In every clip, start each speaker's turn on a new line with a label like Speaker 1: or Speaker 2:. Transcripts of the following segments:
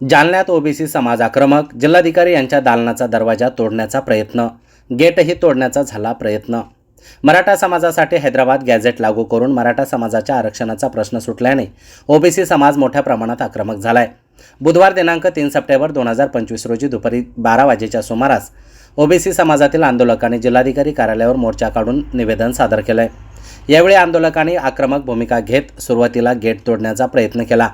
Speaker 1: जालन्यात ओबीसी समाज आक्रमक जिल्हाधिकारी यांच्या दालनाचा दरवाजा तोडण्याचा प्रयत्न गेटही तोडण्याचा झाला प्रयत्न. मराठा समाजासाठी हैदराबाद गॅझेट लागू करून मराठा समाजाच्या आरक्षणाचा प्रश्न सुटल्याने ओबीसी समाज मोठ्या प्रमाणात आक्रमक झालाय. बुधवार दिनांक तीन सप्टेंबर दोन हजार पंचवीस रोजी दुपारी बारा वाजेच्या सुमारास ओबीसी समाजातील आंदोलकांनी जिल्हाधिकारी कार्यालयावर मोर्चा काढून निवेदन सादर केलंय. यावेळी आंदोलकांनी आक्रमक भूमिका घेत सुरुवातीला गेट तोडण्याचा प्रयत्न केला.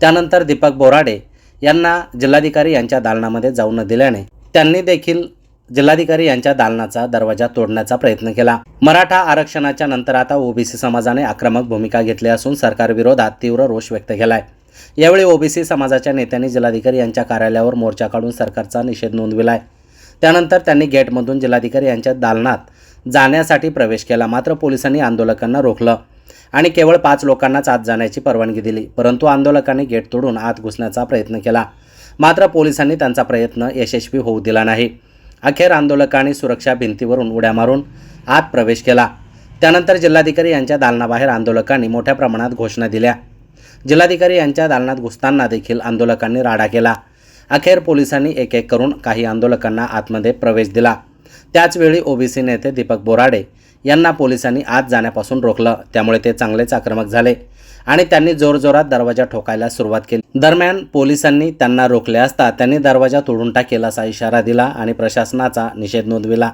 Speaker 1: त्यानंतर दीपक बोराडे यांना जिल्हाधिकारी यांच्या दालनामध्ये जाऊ न दिल्याने त्यांनी देखील जिल्हाधिकारी यांच्या दालनाचा दरवाजा तोडण्याचा प्रयत्न केला. मराठा आरक्षणाच्या नंतर आता ओबीसी समाजाने आक्रमक भूमिका घेतली असून सरकारविरोधात तीव्र रोष व्यक्त केलाय. यावेळी ओबीसी समाजाच्या नेत्यांनी जिल्हाधिकारी यांच्या कार्यालयावर मोर्चा काढून सरकारचा निषेध नोंदविलाय. त्यानंतर त्यांनी गेटमधून जिल्हाधिकारी यांच्या दालनात जाण्यासाठी प्रवेश केला. मात्र पोलिसांनी आंदोलकांना रोखलं. आणि केवळ पाच लोकांनाच आत जाण्याची परवानगी दिली परंतु आंदोलकांनी गेट तोडून आत घुसण्याचा प्रयत्न केला. मात्र पोलिसांनी त्यांचा प्रयत्न यशस्वी होऊ दिला नाही. अखेर आंदोलकांनी सुरक्षा भिंतीवरून उड्या मारून आत प्रवेश केला. त्यानंतर जिल्हाधिकारी यांच्या दालनाबाहेर आंदोलकांनी मोठ्या प्रमाणात घोषणा दिल्या. जिल्हाधिकारी यांच्या दालनात घुसताना देखील आंदोलकांनी राडा केला. अखेर पोलिसांनी एक एक करून काही आंदोलकांना आतमध्ये प्रवेश दिला. त्याचवेळी ओबीसी नेते दीपक बोराडे यांना पोलिसांनी आत जाण्यापासून रोखलं. त्यामुळे ते चांगलेच आक्रमक झाले आणि त्यांनी जोरजोरात दरवाजा ठोकायला सुरुवात केली. दरम्यान पोलिसांनी त्यांना रोखले असता त्यांनी दरवाजा तोडून टाकेल असा इशारा दिला आणि प्रशासनाचा निषेध नोंदविला.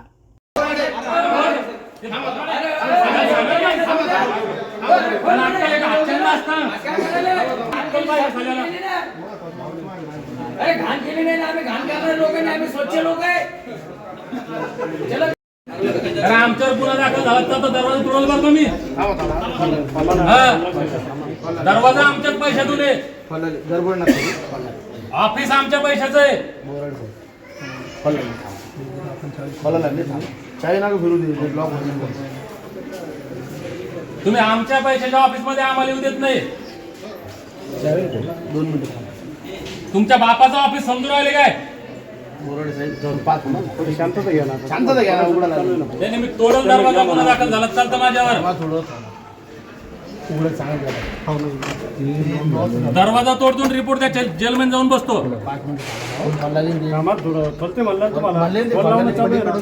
Speaker 2: अरे घाण केली नाही ना आम्ही घाण करणारे लोक नाही आम्ही स्वच्छ लोक आहे.
Speaker 3: अरे आमच्यावर गुन्हा दाखल झाला तर दरवाजा तोडल बघतो मी हा. दरवाजा आमच्याच पैशातून आहे. ऑफिस आमच्या पैशाचं आहे. तुम्ही आमच्या पैशाच्या ऑफिसमध्ये आम्हाला येऊ देत नाही.
Speaker 4: दोन मिनिटं
Speaker 3: तुमच्या बापाचं ऑफिस समजून राहिले काय?
Speaker 4: बोराडे साहेब जाऊन पाच शांतता घ्या ना शांतता घ्या ना उघडा लागलं
Speaker 3: त्याने मी तोडल दरवाजा गुन्हा दाखल झाला तर चालतं माझ्यावर
Speaker 4: थोडं उघडं चांगलं
Speaker 3: दरवाजा तोडून रिपोर्ट द्या जेल- जेलमध्ये जाऊन बसतो
Speaker 5: म्हणलं तुम्हाला फोन लावणं चालू आहे ना.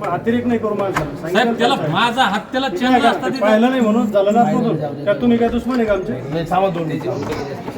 Speaker 5: मग अतिरेक नाही करू
Speaker 3: साहेब त्याला माझा हात त्याला तिथं.
Speaker 5: पाहिलं नाही म्हणून झालं ना बघून का तुम्ही काय दुश्मन आहे का आमचे
Speaker 4: सामा दोन मिनिटं.
Speaker 2: अरे